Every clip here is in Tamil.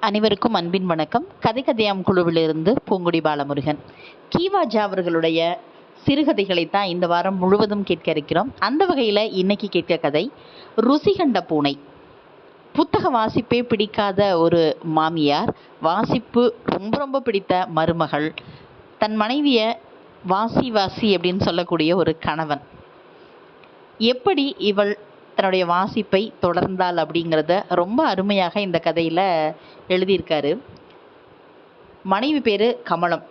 அனைவருக்கும் அன்பின் வணக்கம். கதை கதையாம் குழுவிலிருந்து பூங்குடி பாலமுருகன். கீவாஜா அவர்களுடைய சிறுகதைகளை தான் இந்த வாரம் முழுவதும் கேட்க இருக்கிறோம். அந்த வகையில் இன்னைக்கு கேட்க கதை ருசி கண்ட பூனை. புத்தக வாசிப்பே பிடிக்காத ஒரு மாமியார் வாசிப்பு ரொம்ப ரொம்ப பிடித்த மருமகள் தன் மனைவியை வாசி வாசி அப்படின்னு சொல்லக்கூடிய ஒரு கணவன். எப்படி இவள் தன்னுடைய வாசிப்பை தொடர்ந்தாள் அப்படிங்கிறத ரொம்ப அருமையாக இந்த கதையில் எழுதியிருக்காரு. மனைவி பேர் கமலம்.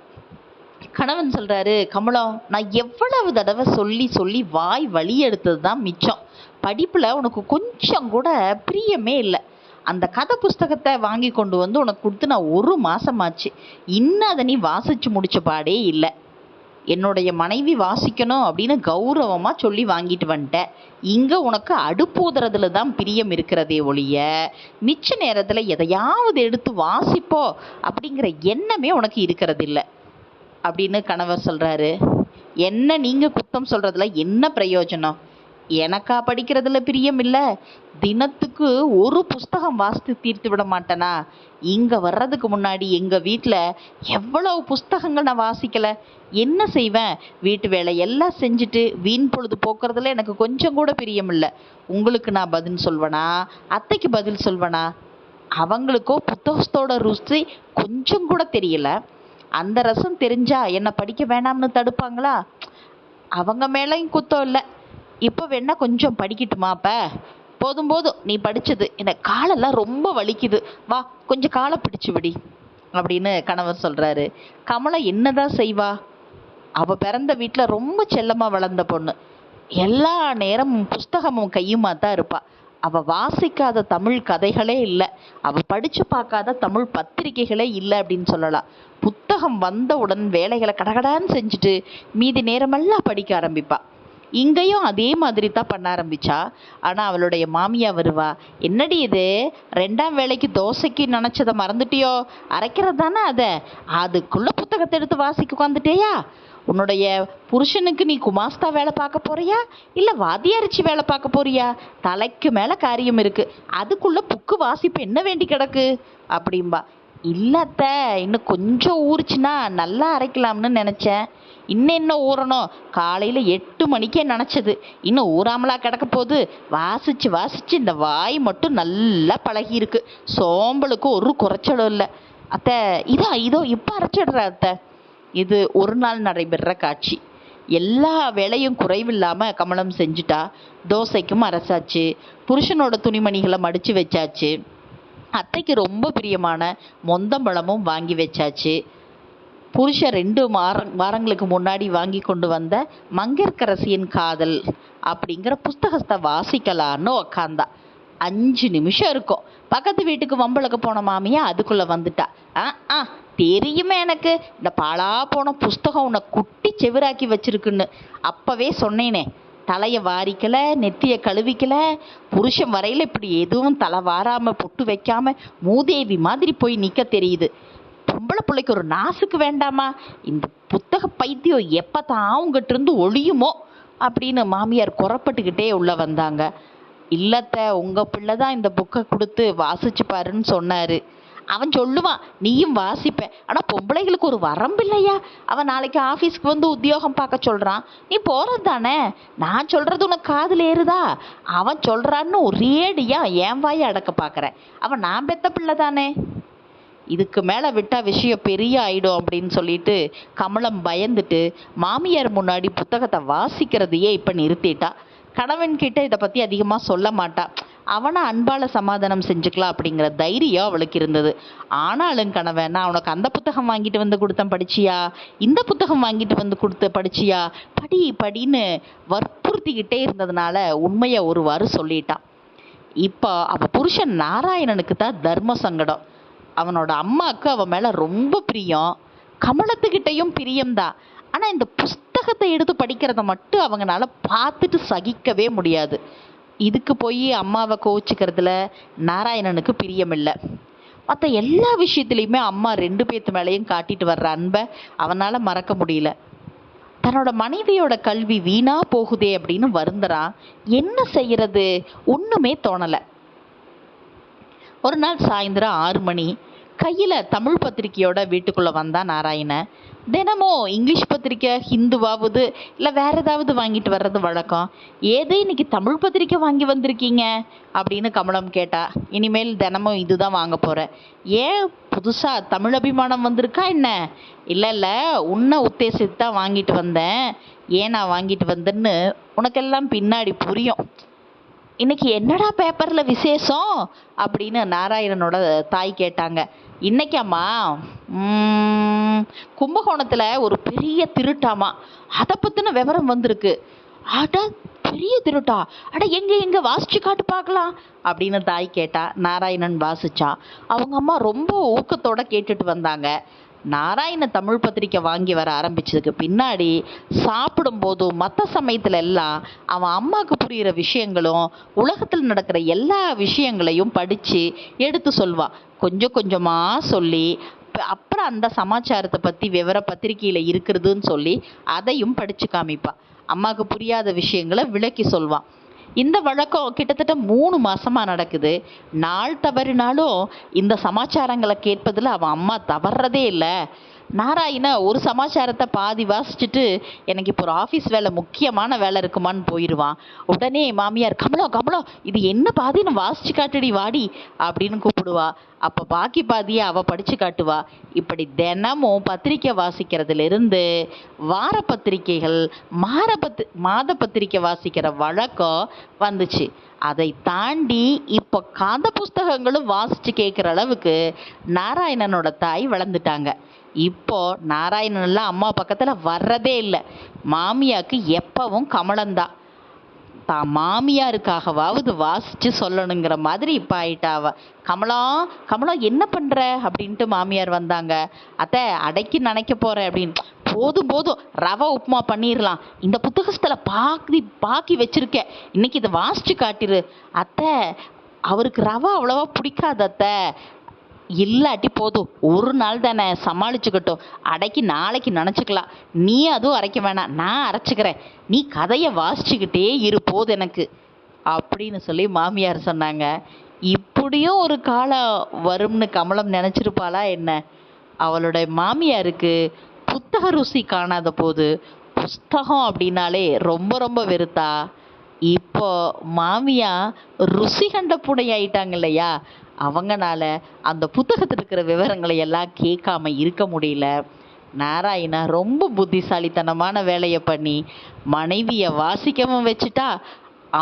கணவன் சொல்கிறாரு கமலம் நான் எவ்வளவு தடவை சொல்லி சொல்லி வாய் வழி எடுத்தது தான் மிச்சம். படிப்பில் உனக்கு கொஞ்சம் கூட பிரியமே இல்லை. அந்த கதை புஸ்தகத்தை வாங்கி கொண்டு வந்து உனக்கு கொடுத்து நான் ஒரு மாதமாச்சு இன்னும் அதை நீ வாசித்து முடிச்ச பாடே இல்லை. என்னுடைய மனைவி வாசிக்கணும் அப்படின்னு கௌரவமாக சொல்லி வாங்கிட்டு வந்துட்டேன் இங்கே உனக்கு அடுப்பூதுறதுல தான் பிரியம் இருக்கிறதே ஒழிய மிச்ச நேரத்தில் எதையாவது எடுத்து வாசிப்போ அப்படிங்கிற எண்ணமே உனக்கு இருக்கிறது இல்லை அப்படின்னு கணவர் சொல்கிறாரு என்ன நீங்கள் குத்தம் சொல்கிறதுல என்ன பிரயோஜனம்? எனக்கா படிக்கிறதுல பிரியம் இல்லை தினத்துக்கு ஒரு புஸ்தகம் வாசித்து தீர்த்து விட மாட்டேனா? இங்கே வர்றதுக்கு முன்னாடி எங்கள் வீட்டில் எவ்வளவு புஸ்தகங்கள் நான் வாசிக்கலை. என்ன செய்வேன்? வீட்டு வேலை எல்லாம் செஞ்சுட்டு வீண் பொழுது போக்குறதுல எனக்கு கொஞ்சம் கூட பிரியம் இல்லை உங்களுக்கு நான் பதில் சொல்வேனா? அத்தைக்கு பதில் சொல்வேனா? அவங்களுக்கோ புத்தகத்தோட ருசி கொஞ்சம் கூட தெரியல. அந்த ரசம் தெரிஞ்சா என்னை படிக்க வேணாம்னு தடுப்பாங்களா? அவங்க மேலேயும் குத்தம் இல்லை. இப்போ வேணா கொஞ்சம் படிக்கட்டுமா அப்போ? போதும் போதும். நீ படிச்சது. இந்த காலெல்லாம் ரொம்ப வலிக்குது. வா கொஞ்சம் காலை பிடிச்சு விடி அப்படின்னு கணவர் சொல்கிறாரு கமலா என்னதான் செய்வா? அவள் பிறந்த வீட்டில் ரொம்ப செல்லமாக வளர்ந்த பொண்ணு. எல்லா நேரமும் புஸ்தகமும் கையுமா தான் இருப்பா. அவள் வாசிக்காத தமிழ் கதைகளே இல்லை. அவள் படித்து பார்க்காத தமிழ் பத்திரிகைகளே இல்லை அப்படின்னு சொல்லலாம் புத்தகம் வந்தவுடன் வேலைகளை கடகடான்னு செஞ்சுட்டு மீதி நேரமெல்லாம் படிக்க ஆரம்பிப்பாள் இங்கேயும் அதே மாதிரி தான் பண்ண ஆரம்பிச்சா. ஆனால் அவளுடைய மாமியா வருவா என்னடி இது? ரெண்டாம் வேலைக்கு தோசைக்கு நினச்சதை மறந்துட்டியோ? அரைக்கிறது தானே அதை? அதுக்குள்ளே புத்தகத்தை எடுத்து வாசிக்க உட்காந்துட்டேயா உன்னுடைய புருஷனுக்கு நீ குமாஸ்தா வேலை பார்க்க போறியா? இல்லை வாத்தியாரிச்சி வேலை பார்க்க போறியா? தலைக்கு மேலே காரியம் இருக்குது அதுக்குள்ளே புக்கு வாசிப்பு என்ன வேண்டி கிடக்கு? அப்படிம்பா. இல்லத்த இன்னும் கொஞ்சம் ஊறுச்சுன்னா நல்லா அரைக்கலாம்னு நினச்சேன். இன்னும் என்ன ஊறணும்? காலையில் எட்டு மணிக்கே நினச்சது. இன்னும் ஊறாமலா கிடக்க போகுது. வாசிச்சு வாசிச்சு இந்த வாய் மட்டும் நல்லா பழகியிருக்கு. சோம்பலுக்கு ஒரு குறைச்சலும் இல்லை. அத்தை இதோ இதோ இப்போ அரைச்சிடுற அத்தை. இது ஒரு நாள் நடைபெறுற காட்சி. எல்லா வேலையும் குறைவில்லாமல் கமலம் செஞ்சுட்டா. தோசைக்கும் அரைச்சாச்சு. புருஷனோட துணிமணிகளை மடித்து வச்சாச்சு. அத்தைக்கு ரொம்ப பிரியமான மொந்தம்பழமும் வாங்கி வச்சாச்சு. புருஷன் ரெண்டு வார வாரங்களுக்கு முன்னாடி வாங்கி கொண்டு வந்த மங்கையர்க்கரசியின் காதல் அப்படிங்கிற புஸ்தகத்தை வாசிக்கலான்னு உக்காந்தா. அஞ்சு நிமிஷம் இருக்கும். பக்கத்து வீட்டுக்கு வம்பளுக்கு போன மாமியா அதுக்குள்ளே வந்துட்டா. ஆ ஆ தெரியுமே எனக்கு. இந்த பாழா போன புஸ்தகம் உன்னை குட்டி செவிராக்கி வச்சிருக்குன்னு. அப்பவே சொன்னேனே. தலையை வாரிக்கல நெத்தியை கழுவிக்கல புருஷன் வரையில் இப்படி எதுவும் தலை வாராமல் பொட்டு வைக்காமல் மூதேவி மாதிரி போய் நிற்க தெரியுது. பொம்பளை பிள்ளைக்கு ஒரு நாசுக்கு வேண்டாமா? இந்த புத்தக பைத்தியம் எப்போ தான் உங்ககிட்ட இருந்து ஒழியுமோ? அப்படின்னு மாமியார் குறப்பட்டுக்கிட்டே உள்ளே வந்தாங்க. இல்லத்த உங்கள் பிள்ளை தான் இந்த புக்கை கொடுத்து வாசிச்சு பாருன்னு சொன்னார். அவன் சொல்லுவான் நீயும் வாசிப்ப. ஆனால் பொம்பளைகளுக்கு ஒரு வரம்பு இல்லையா? அவன் நாளைக்கு ஆஃபீஸ்க்கு வந்து உத்தியோகம் பார்க்க சொல்கிறான் நீ போகிறது தானே? நான் சொல்கிறது உனக்கு காதில் ஏறுதா? அவன் சொல்கிறான்னு ஒரேடியா ஏன் வாயை அடக்க பார்க்குறேன் அவன் நான் பெத்த பிள்ளை தானே? இதுக்கு மேலே விட்டால் விஷயம் பெரிய ஆயிடும் அப்படின்னு சொல்லிட்டு கமலம் பயந்துட்டு மாமியார் முன்னாடி புத்தகத்தை வாசிக்கிறதையே இப்போ நிறுத்திட்டா. கணவன்கிட்ட இதை பற்றி அதிகமாக சொல்ல மாட்டா. அவனை அன்பால சமாதானம் செஞ்சுக்கலாம் அப்படிங்கிற தைரியம் அவளுக்கு இருந்தது. ஆனாலும் கணவன் நான் உனக்கு அந்த புத்தகம் வாங்கிட்டு வந்து கொடுத்தேன் படிச்சியா? இந்த புத்தகம் வாங்கிட்டு வந்து கொடுத்து படிச்சியா? படி படின்னு வற்புறுத்திக்கிட்டே இருந்ததுனால உண்மையை ஒருவாறு சொல்லிட்டான். இப்போ அவள் புருஷன் நாராயணனுக்கு தான் தர்ம சங்கடம். அவனோட அம்மாவுக்கு அவன் மேலே ரொம்ப பிரியம். கமலத்துக்கிட்டையும் பிரியம்தான். ஆனால் இந்த புஸ்தகத்தை எடுத்து படிக்கிறத மட்டும் அவங்களால பார்த்துட்டு சகிக்கவே முடியாது. இதுக்கு போய் அம்மாவை கோவிச்சிக்கிறதுல நாராயணனுக்கு பிரியமில்லை. மற்ற எல்லா விஷயத்துலையுமே அம்மா ரெண்டு பேர்த்து மேலேயும் காட்டிட்டு வர்ற அன்பை அவனால் மறக்க முடியல. தன்னோட மனைவியோட கல்வி வீணா போகுதே அப்படின்னு வருந்துறான். என்ன செய்யறது? ஒன்றுமே தோணலை. ஒரு நாள் சாயந்தரம் ஆறு மணி கையில் தமிழ் பத்திரிக்கையோட வீட்டுக்குள்ளே வந்தான் நாராயணன். தினமும் இங்கிலீஷ் பத்திரிக்கை ஹிந்துவாவது இல்லை வேற ஏதாவது வாங்கிட்டு வர்றது வழக்கம்? ஏது இன்னைக்கு தமிழ் பத்திரிக்கை வாங்கி வந்திருக்கீங்க? அப்படின்னு கமலம் கேட்டா இனிமேல் தினமும் இதுதான் வாங்க போகிறேன் ஏன் புதுசாக தமிழ் அபிமானம் வந்திருக்கா என்ன? இல்லை இல்லை உன்னை உத்தேசித்து தான் வாங்கிட்டு வந்தேன். ஏன் நான் வாங்கிட்டு வந்தேன்னு உனக்கெல்லாம் பின்னாடி புரியும். இன்னைக்கு என்னடா பேப்பரில் விசேஷம்? அப்படின்னு நாராயணனோட தாய் கேட்டாங்க. இன்னைக்காம்மா? கும்பகோணத்தில் ஒரு பெரிய திருட்டாமா. அதை பற்றின விவரம் வந்திருக்கு. அட பெரிய திருட்டா. அட எங்கே எங்கே வாசிச்சு காட்டு பார்க்கலாம் அப்படின்னு தாய் கேட்டா. நாராயணன் வாசிச்சா. அவங்க அம்மா ரொம்ப ஊக்கத்தோட கேட்டுட்டு வந்தாங்க. நாராயண தமிழ் பத்திரிக்கை வாங்கி வர ஆரம்பிச்சதுக்கு பின்னாடி சாப்பிடும்போதும் மற்ற சமயத்துல எல்லாம் அவன் அம்மாவுக்கு புரிகிற விஷயங்களும் உலகத்தில் நடக்கிற எல்லா விஷயங்களையும் படித்து எடுத்து சொல்வான் கொஞ்சம் கொஞ்சமாக சொல்லி இப்போ அப்புறம் அந்த சமாச்சாரத்தை பற்றி விவர பத்திரிக்கையில் இருக்கிறதுன்னு சொல்லி அதையும் படித்து காமிப்பாள் அம்மாவுக்கு புரியாத விஷயங்களை விளக்கி சொல்வான் இந்த வழக்கம் கிட்டத்தட்ட மூணு மாசமா நடக்குது. நாள் தவறினாலும் இந்த சமாச்சாரங்களை கேட்பதில் அவன் அம்மா தவறதே இல்லை. நாராயண ஒரு சமாச்சாரத்தை பாதி வாசிச்சுட்டு எனக்கு இப்போ ஒரு ஆஃபீஸ் வேலை முக்கியமான வேலை இருக்குமான்னு போயிடுவான் உடனே மாமியார் கமலோ கமலோ இது என்ன பாதின்னு வாசிச்சு காட்டுடி வாடி அப்படின்னு கூப்பிடுவா. அப்போ பாக்கி பாதியை அவள் படித்து காட்டுவா. இப்படி தினமும் பத்திரிக்கை வாசிக்கிறதுலேருந்து வார பத்திரிக்கைகள் மாத பத்து மாத பத்திரிக்கை வாசிக்கிற வழக்கம் வந்துச்சு. அதை தாண்டி இப்போ கதை புஸ்தகங்களும் வாசித்து கேட்குற அளவுக்கு நாராயணனோட தாய் வளர்ந்துட்டாங்க. இப்போ நாராயணன்லாம் அம்மா பக்கத்தில் வர்றதே இல்லை. மாமியாக்கு எப்பவும் கமலந்தான் தான் மாமியாருக்காகவாவது வாசித்து சொல்லணுங்கிற மாதிரி இப்போ ஆயிட்டாவ கமலா கமலா என்ன பண்ணுற அப்படின்ட்டு மாமியார் வந்தாங்க. அத்தை அடைக்கி நினைக்க போகிற அப்படின்னு. போதும் போதும். ரவை உப்புமா பண்ணிடலாம் இந்த புத்தகத்தில் பாக்கி பாக்கி வச்சுருக்கேன். இன்னைக்கு இதை வாசித்து காட்டிரு. அத்தை அவருக்கு ரவை அவ்வளோவா பிடிக்காதத்த அத்தை. இல்லாட்டி போதும். ஒரு நாள் தானே சமாளிச்சுக்கட்டும். அடைக்கி நாளைக்கு நினச்சிக்கலாம். நீ அதுவும் அரைக்க வேணாம். நான் அரைச்சிக்கிறேன். நீ கதையை வாசிச்சுக்கிட்டே இரு போது எனக்கு. அப்படின்னு சொல்லி மாமியார் சொன்னாங்க. இப்படியும் ஒரு காலம் வரும்னு கமலம் நினச்சிருப்பாளா என்ன? அவளுடைய மாமியாருக்கு புத்தக ருசி காணாத போது புஸ்தகம் அப்படின்னாலே ரொம்ப ரொம்ப வெறுத்தா? இப்போ மாமியா ருசி கண்ட பூனை ஆயிட்டாங்க இல்லையா அவங்கனால அந்த புத்தகத்தில் இருக்கிற விவரங்களை எல்லாம் கேட்காம இருக்க முடியல. நாராயணா ரொம்ப புத்திசாலித்தனமான வேலையை பண்ணி மனைவியை வாசிக்கவும் வச்சுட்டா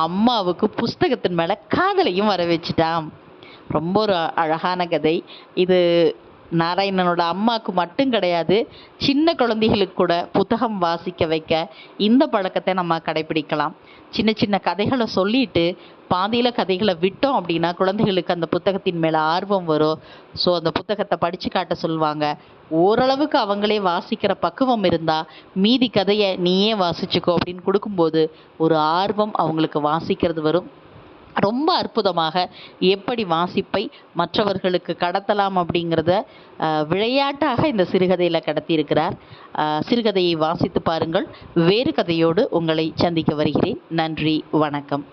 அம்மாவுக்கு புஸ்தகத்தின் மேலே காதலையும் வர வச்சுட்டான் ரொம்ப ஒரு அழகான கதை. இது நாராயணனோட அம்மாவுக்கு மட்டும் கிடையாது சின்ன குழந்தைகளுக்கு கூட புத்தகம் வாசிக்க வைக்க இந்த பழக்கத்தை நம்ம கடைபிடிக்கலாம். சின்ன சின்ன கதைகளை சொல்லிட்டு பாதியில் கதைகளை விட்டோம் அப்படின்னா குழந்தைகளுக்கு அந்த புத்தகத்தின் மேலே ஆர்வம் வரும். ஸோ அந்த புத்தகத்தை படித்து காட்ட சொல்லுவாங்க. ஓரளவுக்கு அவங்களே வாசிக்கிற பக்குவம் இருந்தால் மீதி கதையை நீயே வாசிச்சுக்கோ அப்படின்னு கொடுக்கும்போது ஒரு ஆர்வம் அவங்களுக்கு வாசிக்கிறது வரும். ரொம்ப அற்புதமாக எப்படி வாசிப்பை மற்றவர்களுக்கு கடத்தலாம் அப்படிங்கிறத விளையாட்டாக இந்த சிறுகதையில் கடத்தியிருக்கிறார். சிறுகதையை வாசித்து பாருங்கள். வேறு கதையோடு உங்களை சந்திக்க வருகிறேன். நன்றி வணக்கம்.